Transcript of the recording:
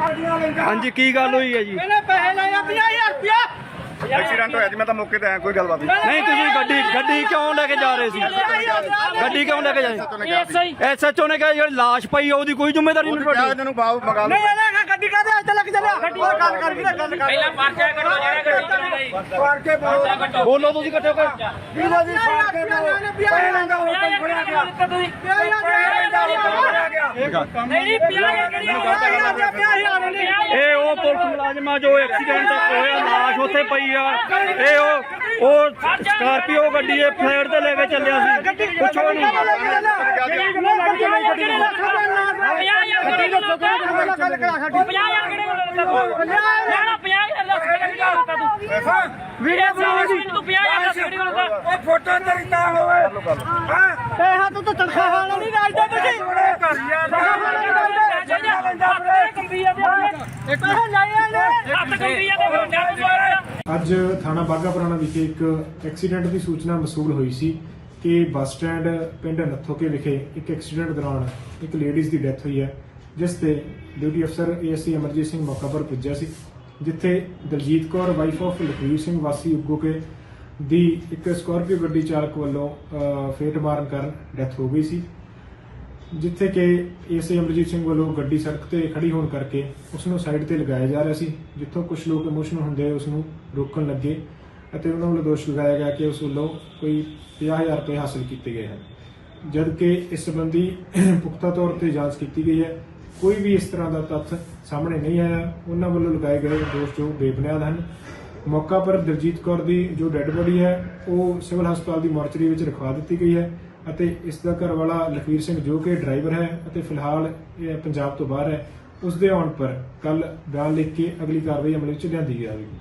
ਹਾਂਜੀ ਕੀ ਗੱਲ ਹੋਈ ਹੈ ਜੀ? ਇਹਨੇ ਪੈਸੇ ਲਏ ਆ 50000 ਰੁਪਇਆ। ਐਕਸੀਡੈਂਟ ਹੋਇਆ ਜੀ ਮੈਂ ਤਾਂ ਮੌਕੇ ਤੇ ਆਇਆ ਕੋਈ ਗੱਲਬਾਤ ਨਹੀਂ। ਨਹੀਂ ਤੁਸੀਂ ਗੱਡੀ ਗੱਡੀ ਕਿਉਂ ਲੈ ਕੇ ਜਾ ਰਹੇ ਸੀ? ਗੱਡੀ ਕਿਉਂ ਲੈ ਕੇ ਜਾ ਰਹੇ ਐਸਐਚਓ ਨੇ ਕਿਹਾ ਜਿਹੜੀ ਲਾਸ਼ ਪਈ ਆ, ਉਹਦੀ ਕੋਈ ਜ਼ਿੰਮੇਵਾਰੀ ਨਹੀਂ ਤੁਹਾਡੀ? ਇਹਨਾਂ ਨੂੰ ਬਾਹੂ ਮੰਗਾ ਲਓ। ਨਹੀਂ ਇਹਨੇ ਗੱਡੀ ਕਾਦੇ ਅੱਜ ਲੱਗ ਚੱਲਿਆ? ਉਹ ਗੱਲ ਕਰ ਵੀਰੇ ਗੱਲ ਕਰ। ਪਹਿਲਾਂ ਪਰਚਾ ਕੱਟੋ ਜਿਹੜਾ ਗੱਡੀ ਕਰਕੇ ਪਾਓ ਬੋਲੋ ਤੁਸੀਂ ਇਕੱਠੇ ਹੋ ਕੇ। ਵੀਰੋ ਜੀ ਕੇ ਪਾਓ ਪੈਸੇ ਲੈਂਦਾ ਹੋਰ ਕੋਈ ਫੜਿਆ ਗਿਆ ਗਿਆ ਨਹੀਂ ਪਿਆ ਕਿਹੜੀ ਇਹ ਉਹ ਪੁਲਿਸ ਮੁਲਾਜ਼ਮਾਂ ਜੋ ਐਕਸੀਡੈਂਟ ਹੋਇਆ ਲਾਸ਼ ਉੱਥੇ ਪਈ ਆ। ਇਹ ਉਹ ਉਹ ਸਕਾਰਪੀਓ ਗੱਡੀ ਇਹ ਫਲੈਟ ਤੇ ਲੈ ਕੇ ਚੱਲਿਆ ਸੀ। ਪੁੱਛੋ ਨਹੀਂ ਉਹ ਫੋਟੋ ਤੇਰੀ ਨਾ ਹੋਵੇ। ਹਾਂ? ਪੈਸਾ ਤੂੰ ਤਾਂ ਤਨਖਾਹ ਵਾਲਾ ਨਹੀਂ ਰਾਜਦਾ ਤੁਸੀਂ। ਪੈਸੇ ਲਾਇਆ ਨੇ ਅੱਜ ਥਾਣਾ ਬਾਗਾ ਪੁਰਾਣਾ ਵਿਖੇ ਇੱਕ ਐਕਸੀਡੈਂਟ ਦੀ ਸੂਚਨਾ ਮਸੂਲ ਹੋਈ ਸੀ ਕਿ ਬੱਸ ਸਟੈਂਡ ਪਿੰਡ ਨੱਥੋਕੇ ਵਿਖੇ ਇੱਕ ਐਕਸੀਡੈਂਟ ਦੌਰਾਨ ਇੱਕ ਲੇਡੀਜ਼ ਦੀ ਡੈਥ ਹੋਈ ਹੈ ਜਿਸ ਤੇ ਡਿਊਟੀ ਅਫਸਰ ਏਐਸਸੀ ਅਮਰਜੀਤ ਸਿੰਘ ਮੌਕਾ ਪਰ ਪੁੱਜਿਆ ਸੀ ਜਿੱਥੇ ਦਲਜੀਤ ਕੌਰ ਵਾਈਫ ਆਫ ਲਖਵੀਰ ਸਿੰਘ ਵਾਸੀ ਉਗੋਕੇ ਦੀ ਇੱਕ ਸਕਾਰਪੀਓ ਗੱਡੀ ਚਾਲਕ ਵੱਲੋਂ ਫੇਟ ਮਾਰਨ ਕਾਰਨ ਡੈਥ ਹੋ ਗਈ ਸੀ। ਜਿੱਥੇ ਕਿ ਏਸੇ ਅਮਰਜੀਤ ਸਿੰਘ ਵੱਲੋਂ ਗੱਡੀ ਸੜਕ ਤੇ ਖੜੀ ਹੋਣ ਕਰਕੇ ਉਸ ਨੂੰ ਸਾਈਡ ਤੇ ਲਗਾਇਆ ਜਾ ਰਿਹਾ ਸੀ, ਜਿੱਥੋਂ ਕੁਝ ਲੋਕ ਇਮੋਸ਼ਨਲ ਹੁੰਦੇ ਹੋਏ ਉਸ ਨੂੰ ਰੋਕਣ ਲੱਗੇ ਅਤੇ ਉਹਨਾਂ ਵੱਲੋਂ ਦੋਸ਼ ਲਗਾਇਆ ਗਿਆ ਕਿ ਉਸ ਵੱਲੋਂ ਕੋਈ 50000 ਰੁਪਏ ਹਾਸਲ ਕੀਤੇ ਗਏ ਹਨ। ਜਦ ਕਿ ਇਸ ਸੰਬੰਧੀ ਪੁਖਤਾ ਤੌਰ ਤੇ ਜਾਂਚ ਕੀਤੀ ਗਈ ਹੈ, ਕੋਈ ਵੀ ਇਸ ਤਰ੍ਹਾਂ ਦਾ ਤੱਥ ਸਾਹਮਣੇ ਨਹੀਂ ਆਇਆ। ਉਹਨਾਂ ਵੱਲੋਂ ਲਗਾਏ ਗਏ ਦੋਸ਼ ਜੋ ਬੇਬੁਨਿਆਦ ਹਨ। ਮੌਕਾ ਪਰ ਦਰਜੀਤ ਕੌਰ ਦੀ ਜੋ ਡੈੱਡ ਬੋਡੀ ਹੈ, ਉਹ ਸਿਵਲ ਹਸਪਤਾਲ ਦੀ ਮੋਰਚਰੀ ਵਿੱਚ ਰਖਵਾ ਦਿੱਤੀ ਗਈ ਹੈ ਅਤੇ ਇਸ ਦਾ ਘਰ ਵਾਲਾ ਲਖਵੀਰ ਸਿੰਘ ਜੋ ਕਿ ਡਰਾਈਵਰ ਹੈ ਅਤੇ ਫਿਲਹਾਲ ਇਹ ਪੰਜਾਬ ਤੋਂ ਬਾਹਰ ਹੈ, ਉਸ ਦੇ ਆਉਣ ਪਰ ਕੱਲ ਬਿਆਨ ਲਿਖ ਕੇ ਅਗਲੀ ਕਾਰਵਾਈ ਅਮਲ ਵਿੱਚ ਲਿਆਂਦੀ ਜਾਵੇਗੀ।